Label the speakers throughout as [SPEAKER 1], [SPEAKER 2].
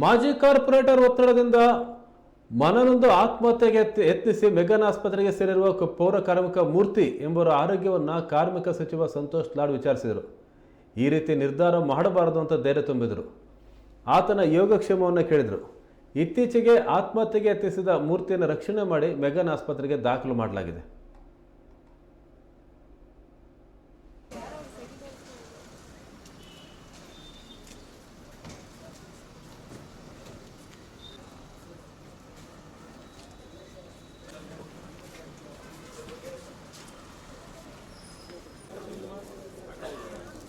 [SPEAKER 1] ಮಾಜಿ ಕಾರ್ಪೊರೇಟರ್ ಒತ್ತಡದಿಂದ ಮನನೊಂದು ಆತ್ಮಹತ್ಯೆಗೆ ಯತ್ನ- ಯತ್ನಿಸಿ ಮೆಗನ್ ಆಸ್ಪತ್ರೆಗೆ ಸೇರಿರುವ ಪೌರ ಕಾರ್ಮಿಕ ಮೂರ್ತಿ ಎಂಬುವರ ಆರೋಗ್ಯವನ್ನು ಕಾರ್ಮಿಕ ಸಚಿವ ಸಂತೋಷ್ ಲಾಡ್ ವಿಚಾರಿಸಿದರು. ಈ ರೀತಿ ನಿರ್ಧಾರ ಮಾಡಬಾರದು ಅಂತ ಧೈರ್ಯ ತುಂಬಿದರು. ಆತನ ಯೋಗಕ್ಷೇಮವನ್ನು ಕೇಳಿದರು. ಇತ್ತೀಚೆಗೆ ಆತ್ಮಹತ್ಯೆಗೆ ಯತ್ನಿಸಿದ ಮೂರ್ತಿಯನ್ನು ರಕ್ಷಣೆ ಮಾಡಿ ಮೆಗನ್ ಆಸ್ಪತ್ರೆಗೆ ದಾಖಲು ಮಾಡಲಾಗಿದೆ.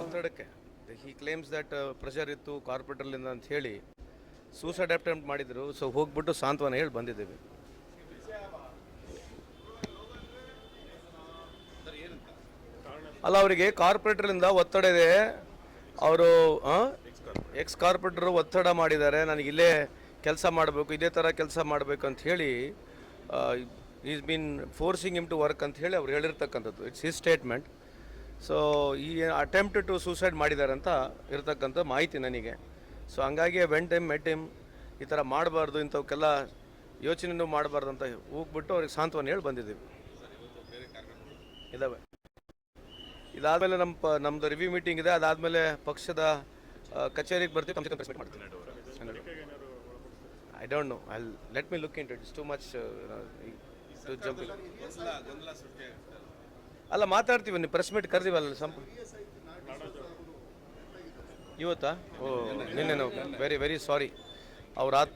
[SPEAKER 2] ಒತ್ತಡಕ್ಕೆ ಹಿ ಕ್ಲೇಮ್ಸ್ ದಟ್ ಪ್ರೆಷರ್ ಇತ್ತು ಕಾರ್ಪೊರೇಟರ್ಲಿಂದ ಅಂತ ಹೇಳಿ ಸೂಸೈಡ್ ಅಟೆಂಪ್ಟ್ ಮಾಡಿದರು. ಸೊ ಹೋಗ್ಬಿಟ್ಟು ಸಾಂತ್ವನ ಹೇಳಿ ಬಂದಿದ್ದೀವಿ. ಅಲ್ಲ, ಅವರಿಗೆ ಕಾರ್ಪೊರೇಟರ್ಲಿಂದ ಒತ್ತಡ ಇದೆ. ಅವರು ಎಕ್ಸ್ ಕಾರ್ಪೊರೇಟರ್ ಒತ್ತಡ ಮಾಡಿದ್ದಾರೆ. ನನಗೆ ಇಲ್ಲೇ ಕೆಲಸ ಮಾಡಬೇಕು, ಇದೇ ಥರ ಕೆಲಸ ಮಾಡಬೇಕು ಅಂತ ಹೇಳಿ is been forcing him to work ಅಂತ ಹೇಳಿ ಅವ್ರು ಹೇಳಿರ್ತಕ್ಕಂಥದ್ದು. ಇಟ್ಸ್ ಹಿಸ್ ಸ್ಟೇಟ್ಮೆಂಟ್ ಸೊ ಈ ಅಟೆಂಪ್ಟ್ ಟು ಸೂಸೈಡ್ ಮಾಡಿದ್ದಾರೆ ಅಂತ ಇರತಕ್ಕಂಥ ಮಾಹಿತಿ ನನಗೆ. ಸೊ ಹಂಗಾಗಿ ವೆನ್ ಟೈಮ್ ಮೆಟ್ ಟೈಮ್ ಈ ಥರ ಮಾಡಬಾರ್ದು ಇಂಥವಕ್ಕೆಲ್ಲ ಯೋಚನೆನೂ ಮಾಡಬಾರ್ದು ಅಂತ ಹೋಗ್ಬಿಟ್ಟು ಅವ್ರಿಗೆ ಸಾಂತ್ವನ ಹೇಳಿ ಬಂದಿದ್ದೀವಿ. ಇದಾವೆ. ಇದಾದಮೇಲೆ ನಮ್ಮ ಪ ನಮ್ಮದು ರಿವ್ಯೂ ಮೀಟಿಂಗ್ ಇದೆ. ಅದಾದಮೇಲೆ ಪಕ್ಷದ ಕಚೇರಿಗೆ ಬರ್ತೀವಿ. ಮಾಡ್ತೀವಿ. I don't know I let me look into it's too much too ಅಲ್ಲ, ಮಾತಾಡ್ತೀವಿ, ನೀವು ಪ್ರೆಸ್ ಮೀಟ್ ಕರೆದಿವಲ್ಲ ಸಂಪ ಇವತ್ತಾ? ಓ, ನಿನ್ನೆ ವೆರಿ ವೆರಿ ಸಾರಿ ಅವ್ರ ಆತ್